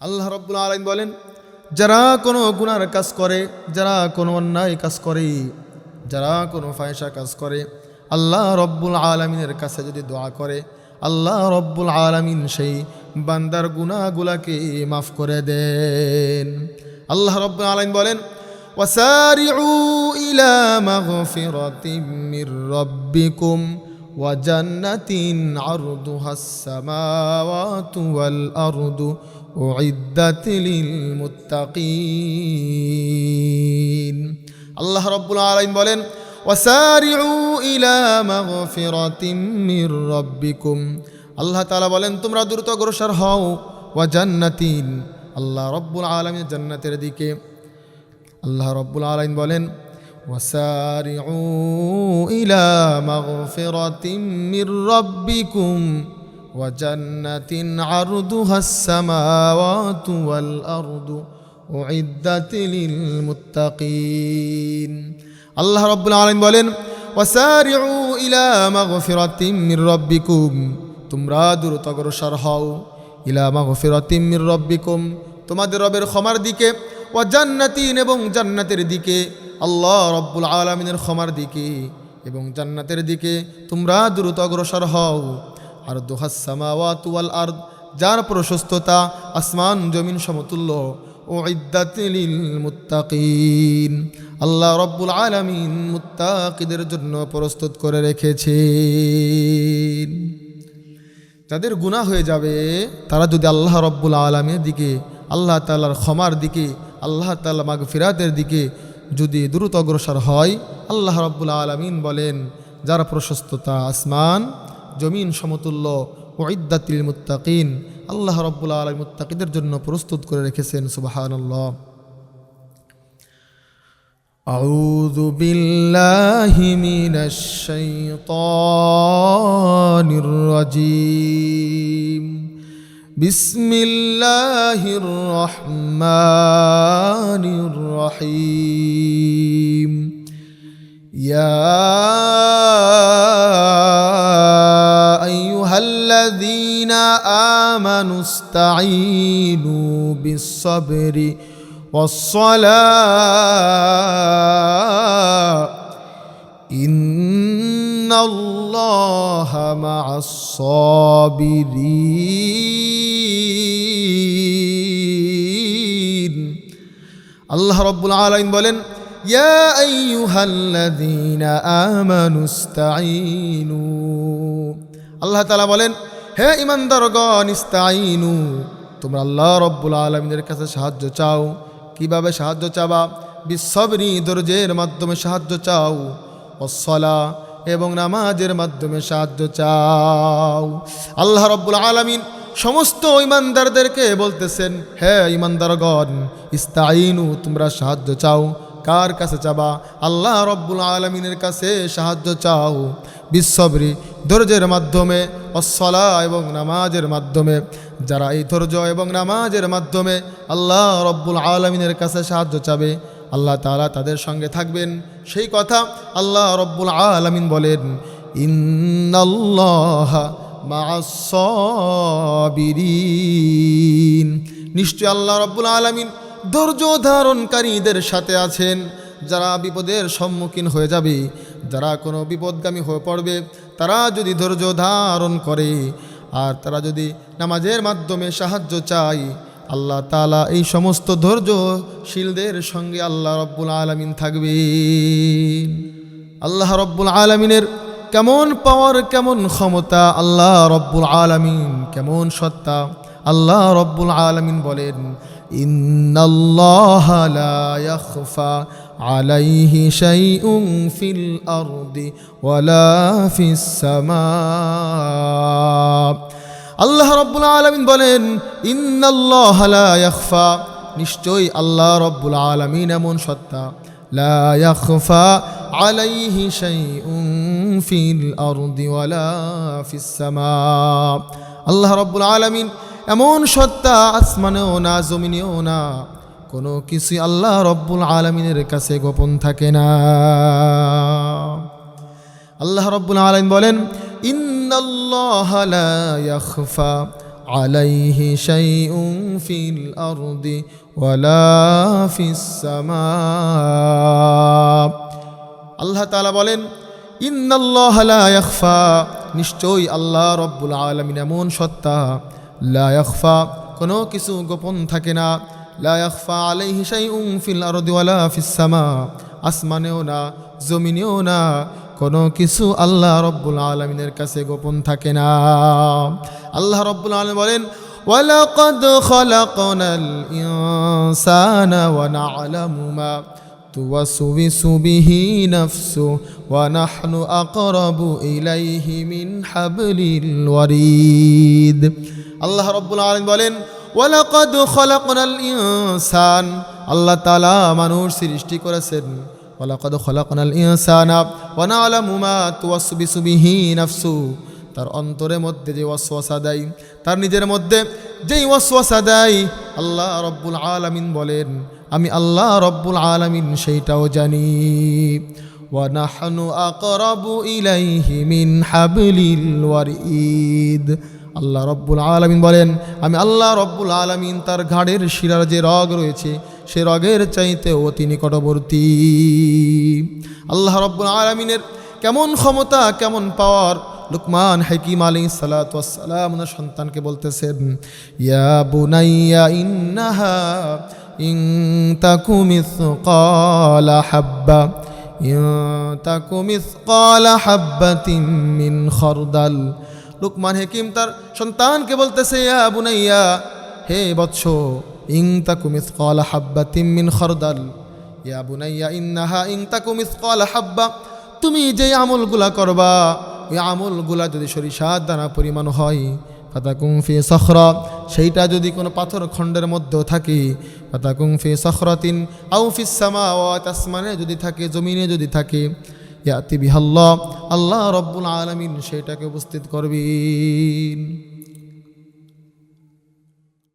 আল্লাহ রব্বুল আলম বলেন যারা কোনো গুনার কাজ করে যারা কোনো অন্যায় কাজ করে যারা কোনো ফায়সা কাজ করে আল্লাহ রব্বুল আলমিনের কাছে যদি দোয়া করে আল্লাহ রব্বুল আলমিন সেই বান্দার গুনাহগুলাকে মাফ করে দেন আল্লাহ রব্বুল আলমিন বলেন وسارعوا إلى مغفرة من ربكم وجنة عرضها السماوات والأرض أعدت للمتقين الله رب العالمين بولين وسارعوا إلى مغفرة من ربكم الله تعالى بولين تمرا درتو غرشر هاو وجنتين الله رب العالمين جنة رديك الله رب العالمين بولين وسارعوا إلى مغفرة من ربكم وجنة عرضها السماوات والأرض أعدت للمتقين আল্লাহ রব্বুল আলাইন বলেন وسارعوا إلى مغفرة من ربكم তোমরা দ্রুত অগ্রসর হও ইলা মাগফিরাতিম মির রব্বিকুম তোমাদের রবের ক্ষমার দিকে ও জান্নাতিন এবং জান্নাতের দিকে আল্লাহ রব্বুল আলমিনের ক্ষমার দিকে এবং জান্নাতের দিকে তোমরা দ্রুত অগ্রসর হও। আর দোহাসামাওয়াত ওয়াল আর্দ, যার প্রশস্ততা আসমান জমিন সমতুল্য। ও ইদ্দাতিল মুত্তাকিন, আল্লাহ রব্বুল আলমিন মুত্তাকিদের জন্য প্রস্তুত করে রেখেছেন। যাদের গুনাহ হয়ে যাবে, তারা যদি আল্লাহ রব্বুল আলমের দিকে, আল্লাহ তাল্লার ক্ষমার দিকে, আল্লাহ তাল্লাহ মাগ ফিরাতের দিকে যদি দ্রুত অগ্রসর হয় আল্লাহ রব্বুল আলমিন বলেন যারা প্রশস্ততা আসমান জমিন সমতুল্য ও ইদ্দাতিল মুত্তাকিন আল্লাহ রব্বুল আলম মুত্তাকিদের জন্য প্রস্তুত করে রেখেছেন সুবাহান্লাহ أعوذ بالله من الشيطان الرجيم بسم الله الرحمن الرحيم. يا أيها الذين آمنوا استعينوا بالصبر والصلاة. إن الله مع الصابرين. আল্লাহ রব্বুল আলামিন বলেন আল্লাহ তালা বলেন, হে ইমানদারগণ ইস্তাঈনু। তোমরা আল্লাহ রব্বুল আলমিনের কাছে সাহায্য চাও। কীভাবে সাহায্য চাবা? বিশ্ববরি দরজের মাধ্যমে সাহায্য চাও। অসলা এবং নামাজের মাধ্যমে সাহায্য চাও। আল্লাহ রব্বুল আলমিন সমস্ত ইমানদারদেরকে বলতেছেন, হে ইমানদারগণ ইস্তাইনু তোমরা সাহায্য চাও। কার কাছে চাবা? আল্লাহ রব্বুল আলমিনের কাছে সাহায্য চাও। বিশ্ববরি ধৈর্যের মাধ্যমে অসলা এবং নামাজের মাধ্যমে। যারা এই ধৈর্য এবং নামাজের মাধ্যমে আল্লাহ রব্বুল আলমিনের কাছে সাহায্য চাবে, আল্লাহ তালা তাদের সঙ্গে থাকবেন। সেই কথা আল্লাহ রব্বুল আলমিন বলেন, ইন্নাল্লাহ নিশ্চয় আল্লাহ রব্বুল আলমিন ধৈর্য ধারণকারীদের সাথে আছেন। যারা বিপদের সম্মুখীন হয়ে যাবে, যারা কোনো বিপদগামী হয়ে পড়বে, তারা যদি ধৈর্য ধারণ করে, আর তারা যদি নামাজের মাধ্যমে সাহায্য চায়, আল্লাহ তালা এই সমস্ত ধৈর্যশীলদের সঙ্গে আল্লাহ রব্বুল আলমিন থাকবে আল্লাহ রব্বুল আলমিনের কেমন পাওয়ার কেমন ক্ষমতা? আল্লাহ রব্বুল আলমিন কেমন সত্তা? আল্লাহ রব্বুল আলমিন বলেন, ইন্নাল্লাহ লা ইয়াখফা আলাইহি শাইউন ফিল আরদি ওয়ালা ফিস আল্লাহ রব্বুল আলমিন বলেন, ইন্নাল্লাহ লা ইয়াখফা। নিশ্চয়ই আল্লাহ রব্বুল আলমিন এমন সত্তা। লা ইয়াখফা আলাইহি শাইউন ফিল আরদি ওয়ালা ফিস সামা আল্লাহ রব্বুল আলমিন এমন সত্তা আসমানেও না জমিনেও না কোনো কিছুই আল্লাহ রব্বুল আলমিনের কাছে গোপন থাকে না আল্লাহ রব্বুল আলমিন বলেন ইন্নাল্লাহ লা ইয়াখফা عليه شيء في الأرض ولا في السماء আল্লাহ তালা বলেন ইন্নাল্লাহফা নিশ্চয়ই আল্লাহ রব্বুল আলমিন এমন সত্তা। লায়ফা কোনো কিছু গোপন থাকে না। লায়ফা আলাই হিসাই উম ফিল আরদিওয়ালা ফিসামা আসমানেও না, জমিনেও না, কোনো কিছু আল্লাহ রব্বুল আলমিনের কাছে গোপন থাকে না। আল্লাহ রব্বুল আলম বলেন, ওয়ালাকদ খলাকনাল ইনসানা ওয়া না'লামু মা। توسوس به نفسه ونحن أقرب إليه من حبل الوريد আল্লাহ রব্বুল আলম বলেন ওয়ালাকাদ খলাকনাল ইনসান আল্লাহ তাআলা মানুষ সৃষ্টি করেছেন ওয়ালাকাদ খলাকনাল ইনসানা ওয়া না'লামু মা তুওয়াসবিসু বিহি নাফসু তার অন্তরের মধ্যে যে ওয়াসওয়াসা দেয় তার নিজের মধ্যে যেই ওয়াসওয়াসা দেয় আল্লাহ রব্বুল আলামিন বলেন আমি আল্লাহ রব্বুল আলামিন সেইটাও জানি ونحن أقرب إليه من حبل الوريد আল্লাহ রব্বুল আলমিন বলেন আমি আল্লাহ রব্বুল আলমিন তার ঘাড়ের শিরার যে রগ রয়েছে সে রগের চাইতেও তিনি নিকটবর্তী আল্লাহ রব্বুল আলমিনের কেমন ক্ষমতা কেমন পাওয়ার লুকমান হাকিম আলী সালাতাম ওনার সন্তানকে বলতেছেন ইয়া বুনাইয়া ইন্নাহা ইং তাকু মিসকালা হাব্বা, ইন তাকু মিসকালা হাব্বাতিন মিন খরদাল। লুকমান হেকিম তার সন্তানকে বলতেছে, ইয়া বুনাইয়া, হে বৎস ইং তাকু মিসকালা হাব্বাতিন মিন খরদাল। ইয়া বুনাইয়া, ইন্নাহা ইং তাকু মিসকালা হাব্বা। তুমি যে আমলগুলা করবা, ওই আমলগুলা যদি সরিষার দানা পরিমাণ হয় ফাতাকুং ফি সখরা, সেইটা যদি কোনো পাথর খণ্ডের মধ্যেও থাকে ফাতাকুং ফি সখরাতিন আউ ফিস সামাওয়াত, আসমানে যদি থাকে, জমিনে যদি থাকে, ইয়াতি বিহাল্লাহ, আল্লাহ রব্বুল আলামিন সেটাকে উপস্থিত করবেন।